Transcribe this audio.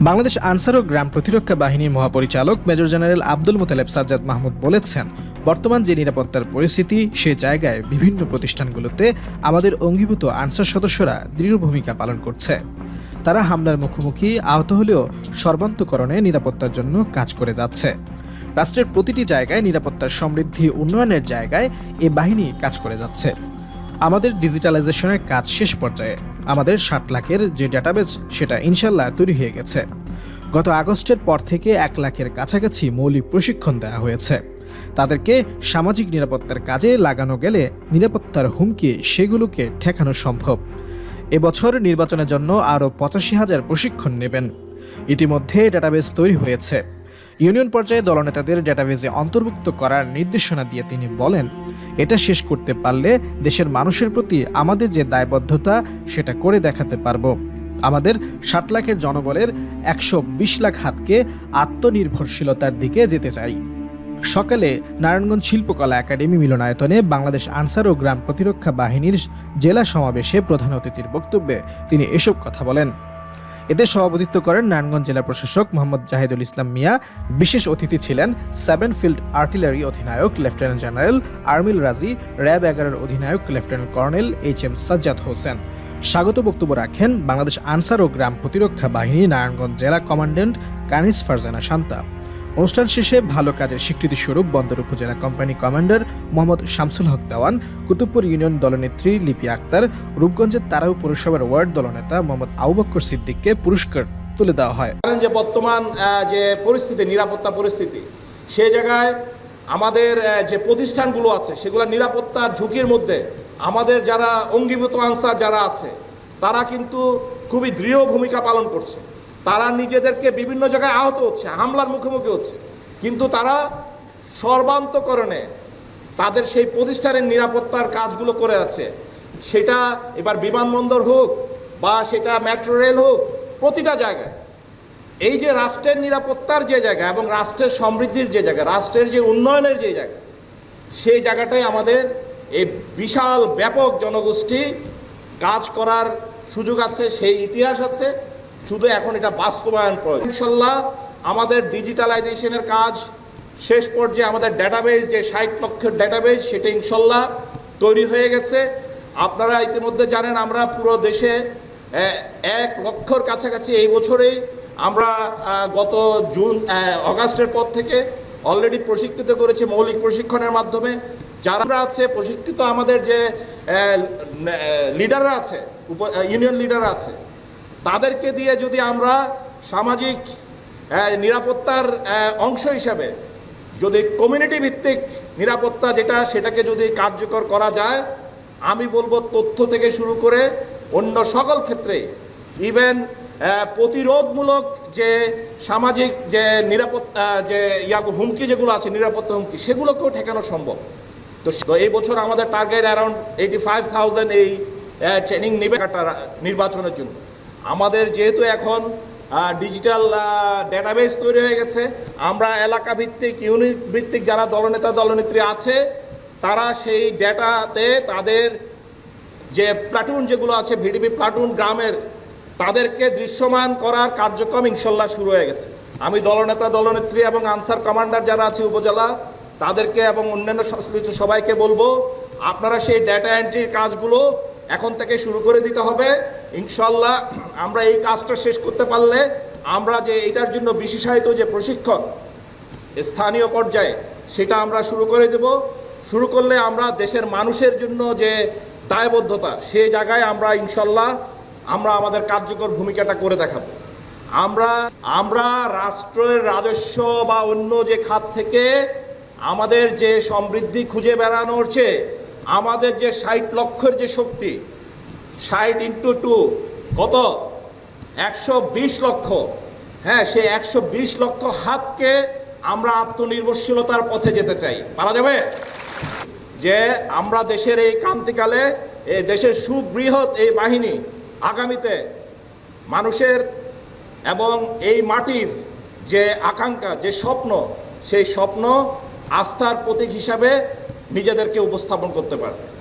বাংলাদেশ আনসার ও গ্রাম প্রতিরক্ষা বাহিনীর মহাপরিচালক মেজর জেনারেল আব্দুল মোতালেব সাজ্জাদ মাহমুদ বলেছেন, বর্তমান যে নিরাপত্তার পরিস্থিতি, সে জায়গায় বিভিন্ন প্রতিষ্ঠানগুলোতে আমাদের অঙ্গীভূত আনসার সদস্যরা দৃঢ় ভূমিকা পালন করছে। তারা হামলার মুখোমুখি আহত হলেও সর্বান্তকরণে নিরাপত্তার জন্য কাজ করে যাচ্ছে। রাষ্ট্রের প্রতিটি জায়গায় নিরাপত্তার সমৃদ্ধি উন্নয়নের জায়গায় এ বাহিনী কাজ করে যাচ্ছে। আমাদের ডিজিটালাইজেশনের কাজ শেষ পর্যায়ে আমাদের ষাট লাখের যে ডাটাবেজ সেটা ইনশাল্লাহ তৈরি হয়ে গেছে। গত আগস্টের পর থেকে এক লাখের কাছাকাছি মৌলিক প্রশিক্ষণ দেওয়া হয়েছে। তাদেরকে সামাজিক নিরাপত্তার কাজে লাগানো গেলে নিরাপত্তার হুমকি সেগুলোকে ঠেকানো সম্ভব। এবছর নির্বাচনের জন্য আরও পঁচাশি হাজার প্রশিক্ষণ নেবেন। ইতিমধ্যে ডাটাবেজ তৈরি হয়েছে। ইউনিয়ন পর্যায়ে দলনেতাদের ডেটাবেজে অন্তর্ভুক্ত করার নির্দেশনা দিয়ে তিনি বলেন, এটা শেষ করতে পারলে দেশের মানুষের প্রতি আমাদের যে দায়বদ্ধতা, সেটা করে দেখাতে পারব। আমাদের ষাট লাখের জনবলের একশো বিশ লাখ হাতকে আত্মনির্ভরশীলতার দিকে যেতে চাই। সকালে নারায়ণগঞ্জ শিল্পকলা একাডেমি মিলনায়তনে বাংলাদেশ আনসার ও গ্রাম প্রতিরক্ষা বাহিনীর জেলা সমাবেশে প্রধান অতিথির বক্তব্যে তিনি এসব কথা বলেন। এতে সভাপতিত্ব করেন নারায়ণগঞ্জ জেলা প্রশাসক মোহাম্মদ জাহিদুল ইসলাম মিয়া। বিশেষ অতিথি ছিলেন সেভেন ফিল্ড আর্টিলারি অধিনায়ক লেফটেন্যান্ট জেনারেল আর্মিল রাজি, র্যাব এগারোর অধিনায়ক lieutenant colonel H M Sajjad Hossain. স্বাগত বক্তব্য রাখেন বাংলাদেশ আনসার ও গ্রাম প্রতিরক্ষা বাহিনী নারায়ণগঞ্জ জেলা কমান্ড্যান্ট কানিস ফারজানা শান্তা। অনুষ্ঠান শেষে ভালো কাজের স্বীকৃতি স্বরূপ বন্দর উপজেলা company commander Mohammad Shamsul Haque Dewan, Kutubpur union দলনেত্রী Lipi Akter, রূপগঞ্জের তারাও পৌরসভার ওয়ার্ড দলনেতা মোহাম্মদ আউবক্কর সিদ্দিককে পুরস্কার তুলে দেওয়া হয়। যে বর্তমান যে পরিস্থিতি, নিরাপত্তা পরিস্থিতি, সে জায়গায় আমাদের যে প্রতিষ্ঠানগুলো আছে, সেগুলো নিরাপত্তার ঝুঁকির মধ্যে আমাদের যারা অঙ্গীভূত আনসার যারা আছে, তারা কিন্তু খুবই দৃঢ় ভূমিকা পালন করছে। তারা নিজেদেরকে বিভিন্ন জায়গায় আহত হচ্ছে, হামলার মুখোমুখি হচ্ছে। কিন্তু তারা সর্বান্তকরণে তাদের সেই প্রতিষ্ঠানের নিরাপত্তার কাজগুলো করে আছে। সেটা এবার বিমানবন্দর হোক বা সেটা মেট্রো রেল হোক, প্রতিটা জায়গায়। এই যে রাষ্ট্রের নিরাপত্তার যে জায়গা এবং রাষ্ট্রের সমৃদ্ধির যে জায়গা, রাষ্ট্রের যে উন্নয়নের যে জায়গা, সেই জায়গাটাই আমাদের এই বিশাল, ব্যাপক জনগোষ্ঠী কাজ করার সুযোগ আছে, সেই ইতিহাস আছে। শুধু এখন এটা বাস্তবায়ন প্রয়োজন। ইনশাল্লাহ আমাদের ডিজিটালাইজেশনের কাজ শেষ পর্যায়ে আমাদের ডেটাবেজ যে ষাট লক্ষের ডেটাবেজ সেটা ইনশাল্লাহ তৈরি হয়ে গেছে। আপনারা ইতিমধ্যে জানেন আমরা পুরো দেশে এক লক্ষর কাছাকাছি এই বছরেই আমরা গত জুন অগাস্টের পর থেকে অলরেডি প্রশিক্ষিত করেছি মৌলিক প্রশিক্ষণের মাধ্যমে। যারা আছে, প্রশিক্ষিত আমাদের যে লিডাররা আছে ইউনিয়ন লিডাররা আছে তাদেরকে দিয়ে যদি আমরা সামাজিক নিরাপত্তার অংশ হিসাবে যদি কমিউনিটি ভিত্তিক নিরাপত্তা যেটা সেটাকে যদি কার্যকর করা যায়, আমি বলব তথ্য থেকে শুরু করে অন্য সকল ক্ষেত্রে ইভেন প্রতিরোধমূলক যে সামাজিক যে নিরাপত্তা, যে ইয়া হুমকি যেগুলো আছে, নিরাপত্তা হুমকি, সেগুলোকেও ঠেকানো সম্ভব। তো এই বছর আমাদের target around eighty five thousand এই ট্রেনিং নেবে নির্বাচনের জন্য। আমাদের যেহেতু এখন ডিজিটাল ডেটাবেস তৈরি হয়ে গেছে, আমরা এলাকা ভিত্তিক ইউনিট ভিত্তিক যারা দলনেতা, দলনেত্রী আছে, তারা সেই ডেটাতে তাদের যে প্লাটুন যেগুলো আছে ভিডিপি প্লাটুন গ্রামের, তাদেরকে দৃশ্যমান করার কার্যক্রম ইনশাল্লাহ শুরু হয়ে গেছে। আমি দলনেতা, দলনেত্রী এবং আনসার কমান্ডার যারা আছে উপজেলা, তাদেরকে এবং অন্যান্য সংশ্লিষ্ট সবাইকে বলব, আপনারা সেই ডেটা এন্ট্রির কাজগুলো এখন থেকে শুরু করে দিতে হবে। ইনশাল্লাহ আমরা এই কাজটা শেষ করতে পারলে আমরা যে এটার জন্য বিশেষায়িত যে প্রশিক্ষণ স্থানীয় পর্যায়ে, সেটা আমরা শুরু করে দেব। শুরু করলে আমরা দেশের মানুষের জন্য যে দায়বদ্ধতা, সে জায়গায় আমরা ইনশাল্লাহ আমরা আমাদের কার্যকর ভূমিকাটা করে দেখাবো। আমরা আমরা রাষ্ট্রের রাজস্ব বা অন্য যে খাত থেকে আমাদের যে সমৃদ্ধি খুঁজে বেড়ানোর চেয়ে আমাদের যে ষাট লক্ষের যে শক্তি, ষাট ইন্টু টু কত? একশো বিশ লক্ষ। হ্যাঁ সে একশো বিশ লক্ষ হাতকে আমরা আত্মনির্ভরশীলতার পথে যেতে চাই। পারা যাবে? যে আমরা দেশের এই ক্রান্তিকালে, এই দেশের সুবৃহৎ এই বাহিনী আগামীতে মানুষের এবং এই মাটির যে আকাঙ্ক্ষা, যে স্বপ্ন, সেই স্বপ্ন আস্থার প্রতীক হিসাবে নিজেদেরকে উপস্থাপন করতে পারবে